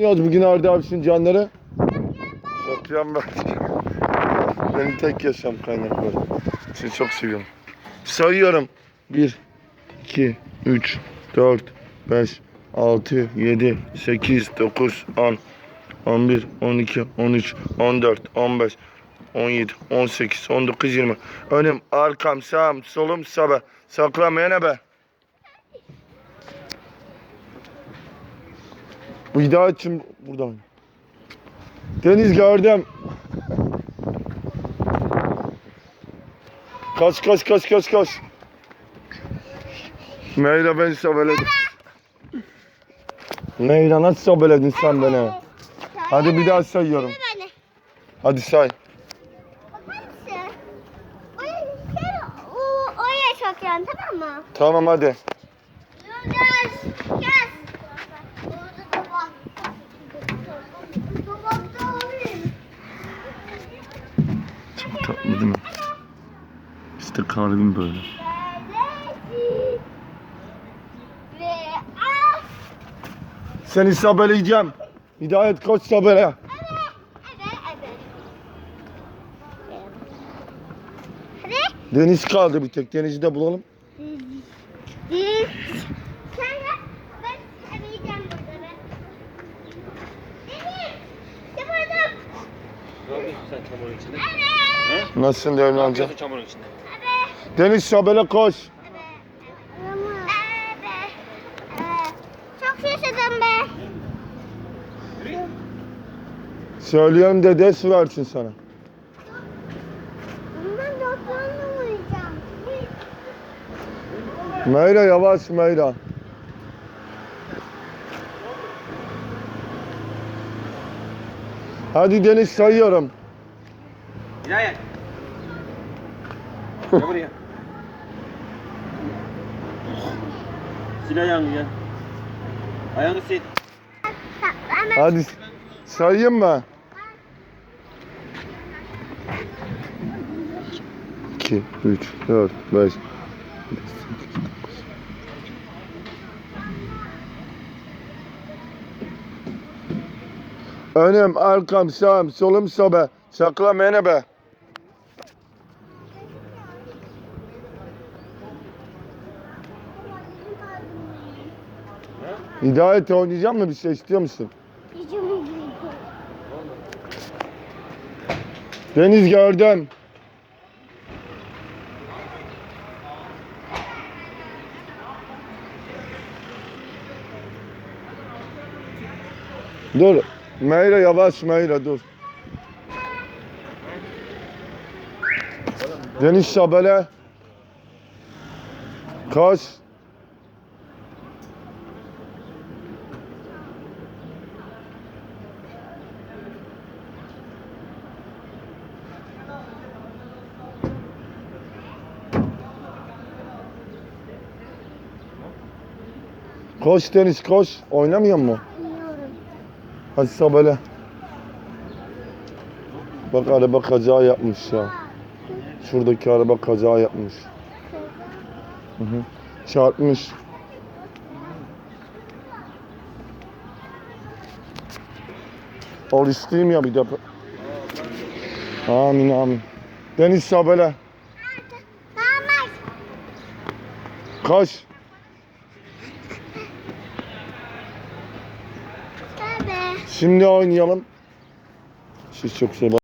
Yaz bugün Arda abisinin canları. Şokyan ben. Benim tek yaşam kaynakları. Seni çok seviyorum. Sayıyorum. 1, 2, 3, 4, 5, 6, 7, 8, 9, 10, 11, 12, 13, 14, 15, 17, 18, 19, 20. Önüm, arkam, sağım, solum, sabe. Saklamaya be. Bu hidayetçim burada mı? Deniz gördüm. Kaç kaç kaç kaç kaç. Meyra beni sobeledim. Meyra nasıl sobeledin sen beni? Hadi bir daha sayıyorum. Hadi say. Tamam mı? Tamam hadi. Yaz. Yaz. Orada da bak. Dolapta olayım. Çok tatlı değil mi? İşte kalbim böyle. Seni sobeleyeceğim. Hidayet evet. Hadi. Deniz kaldı bir tek. Deniz'i de bulalım. Diz. Sen yap. Ben arayacağım burada ben. Deniz. Yapalım. Ne yapıyorsun sen çamurun içinde? Nasılsın Devran Ne amca? yapıyorsun çamurun içinde? Evet. Deniz sobele koş. Çok yaşadım be. Söylüyorum de ders versin sana. Ben doktorla uyuyacağım. Meyra yavaş Meyra. Hadi Deniz sayıyorum. Hidayet. Gel buraya. Sil ayağını gel. Ayağını sil. Hadi sayayım mı? İki, üç, dört, beş. Önüm, arkam, sağım, solum, sobe. Sakla beni be. Hidayet oynayacak mı bir şey istiyor musun? Deniz gördüm. Dur. Meyra yavaş Meyra dur. Deniz Şabele. Koş. Koş Deniz koş. Oynamıyor mu? Hadi Sabele. Bak araba kaza yapmış ya. Şuradaki araba kaza yapmış. Hı hı. Çarpmış. Oruçluyum ya bir de. Amin amin. Deniz Sabele. Tamam. Koş. Tabii. Şimdi oynayalım. Siz çok sever.